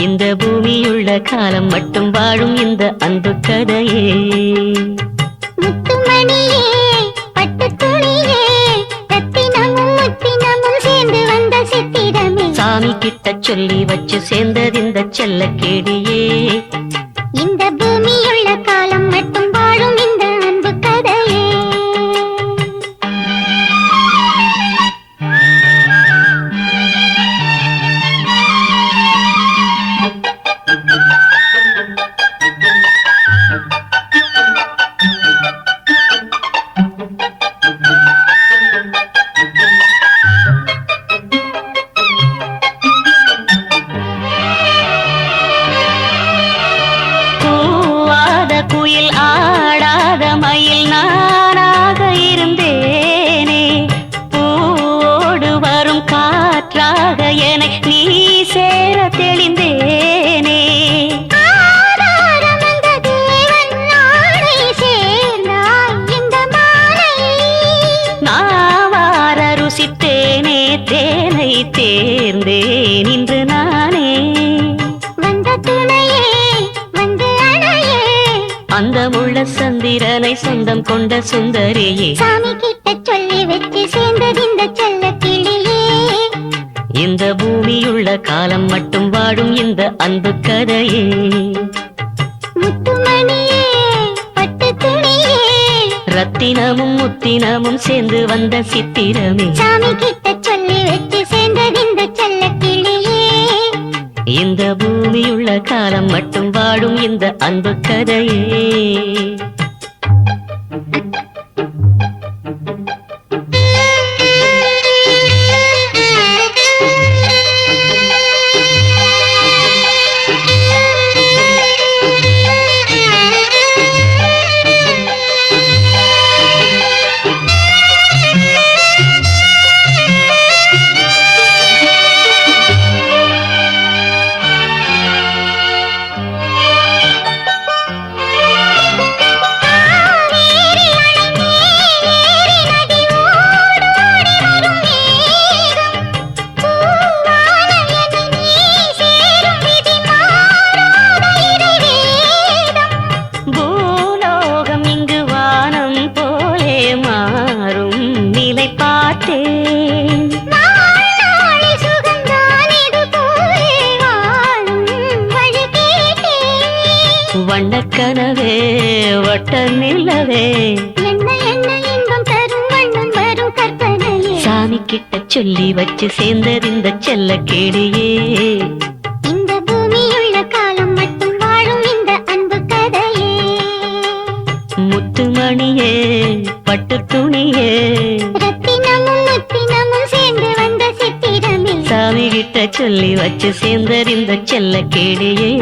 இந்த பூமியுள்ள காலம் மட்டும் வாழும் இந்த அன்பு கதையே. சாமி கிட்ட சொல்லி வச்சு சேர்ந்தது இந்த செல்ல கேடியே இந்த பூமியுள்ள குயில் ஆடாத மயில் நானாக இருந்தேனே. பூவோடு வரும் காற்றாக என நீ சேர தெளிந்தேனே. நாவார ருசித்தேனே தேனை தேர்ந்தேன் சந்திரனை சொந்தம் கொண்ட சுந்தரியே. சாமி கிட்ட சொல்லி வச்சு சேர்ந்தது இந்த செல்ல கிளியே. இந்த பூமியுள்ள காலம் மட்டும் வாழும் இந்த அன்பு கதையே. முத்துமணியே பட்டுத் துணியே. ரத்தினமும் முத்தினமும் சேர்ந்து வந்த சித்திரமே. சாமி கிட்ட சொல்லி வச்சு சேர்ந்தது இந்த செல்ல கிளியே. இந்த பூமியுள்ள காலம் மட்டும் வாழும் இந்த அன்பு கதையே. வண்ணக்கனவே வட்ட நிலவே. என்ன என்ன இன்பம் தரும் வண்ணம் வரும் கற்பனையே. சாமி கிட்ட சொல்லி வச்சு சேர்ந்தது இந்த செல்ல கேடியே. இந்த பூமியுள்ள காலம் மட்டும் வாழும் இந்த அன்பு கதையே. முத்துமணியே பட்டு துணியே ரத்தினமும் முத்தினமும் சேர்ந்து வந்த சித்திரமே. சாமி கிட்ட சொல்லி வச்சு சேர்ந்தது இந்த செல்ல கேடியே.